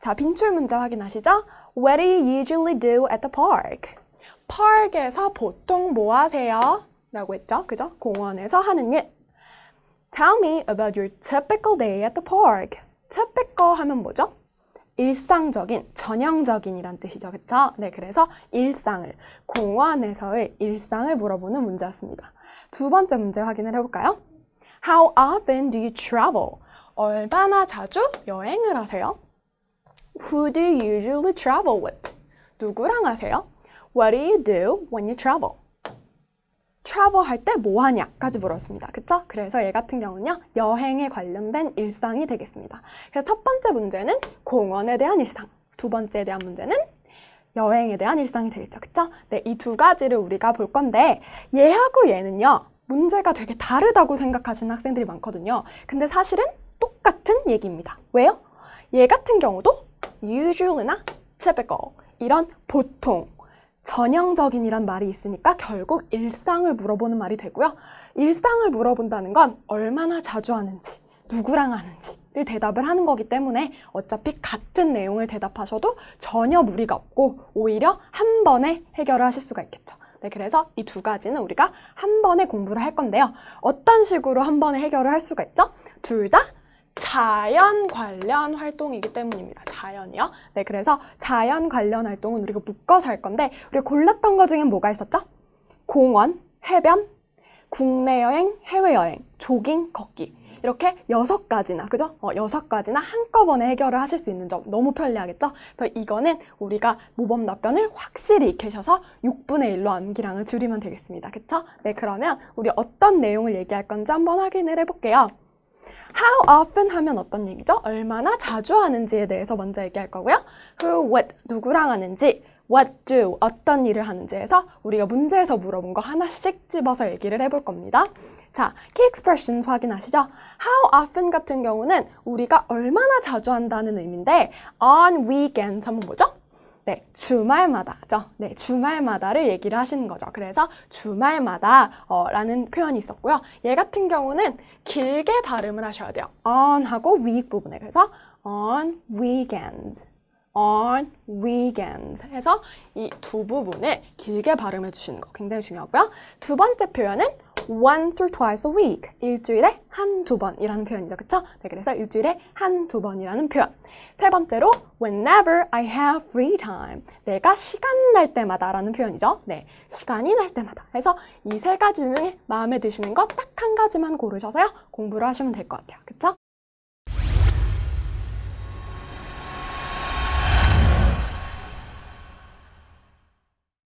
자, 빈출 문제 확인하시죠? What do you usually do at the park? park에서 보통 뭐 하세요? 라고 했죠. 그죠? 공원에서 하는 일. Tell me about your typical day at the park. typical 하면 뭐죠? 일상적인, 전형적인이란 뜻이죠. 그쵸? 네, 그래서 일상을, 공원에서의 일상을 물어보는 문제였습니다. 두 번째 문제 확인을 해볼까요? How often do you travel? 얼마나 자주 여행을 하세요? Who do you usually travel with? 누구랑 하세요? What do you do when you travel? travel 할 때 뭐 하냐까지 물었습니다. 그쵸? 그래서 얘 같은 경우는요, 여행에 관련된 일상이 되겠습니다. 그래서 첫 번째 문제는 공원에 대한 일상, 두 번째에 대한 문제는 여행에 대한 일상이 되겠죠. 그쵸? 네, 이 두 가지를 우리가 볼 건데, 얘하고 얘는요, 문제가 되게 다르다고 생각하시는 학생들이 많거든요. 근데 사실은 똑같은 얘기입니다. 왜요? 얘 같은 경우도 usually나 typical 이런 보통 전형적인이란 말이 있으니까 결국 일상을 물어보는 말이 되고요. 일상을 물어본다는 건 얼마나 자주 하는지, 누구랑 하는지를 대답을 하는 거기 때문에 어차피 같은 내용을 대답하셔도 전혀 무리가 없고 오히려 한 번에 해결을 하실 수가 있겠죠. 네, 그래서 이 두 가지는 우리가 한 번에 공부를 할 건데요. 어떤 식으로 한 번에 해결을 할 수가 있죠? 둘 다 자연 관련 활동이기 때문입니다. 자연이요. 네, 그래서 자연 관련 활동은 우리가 묶어서 할 건데, 우리가 골랐던 것 중엔 뭐가 있었죠? 공원, 해변, 국내 여행, 해외 여행, 조깅, 걷기. 이렇게 여섯 가지나, 그죠? 어, 여섯 가지나 한꺼번에 해결을 하실 수 있는 점 너무 편리하겠죠? 그래서 이거는 우리가 모범 답변을 확실히 익히셔서 6분의 1로 암기량을 줄이면 되겠습니다. 그쵸? 네, 그러면 우리 어떤 내용을 얘기할 건지 한번 확인을 해볼게요. How often 하면 어떤 얘기죠? 얼마나 자주 하는지에 대해서 먼저 얘기할 거고요. Who, what, 누구랑 하는지, what do, 어떤 일을 하는지 해서 우리가 문제에서 물어본 거 하나씩 집어서 얘기를 해볼 겁니다. 자, key expressions 확인하시죠? How often 같은 경우는 우리가 얼마나 자주 한다는 의미인데 on weekends 하면 뭐죠? 네, 주말마다죠. 네, 주말마다를 얘기를 하시는 거죠. 그래서 주말마다 어, 라는 표현이 있었고요. 얘 같은 경우는 길게 발음을 하셔야 돼요. on 하고 week 부분에. 그래서 on weekends. on weekends 해서 이 두 부분을 길게 발음해 주시는 거 굉장히 중요하고요. 두 번째 표현은 once or twice a week. 일주일에 한 두 번이라는 표현이죠. 그쵸? 네, 그래서 일주일에 한 두 번이라는 표현. 세 번째로 whenever I have free time. 내가 시간 날 때마다 라는 표현이죠. 네, 시간이 날 때마다. 그래서 이 세 가지 중에 마음에 드시는 거딱한 가지만 고르셔서요. 공부를 하시면 될 것 같아요. 그쵸?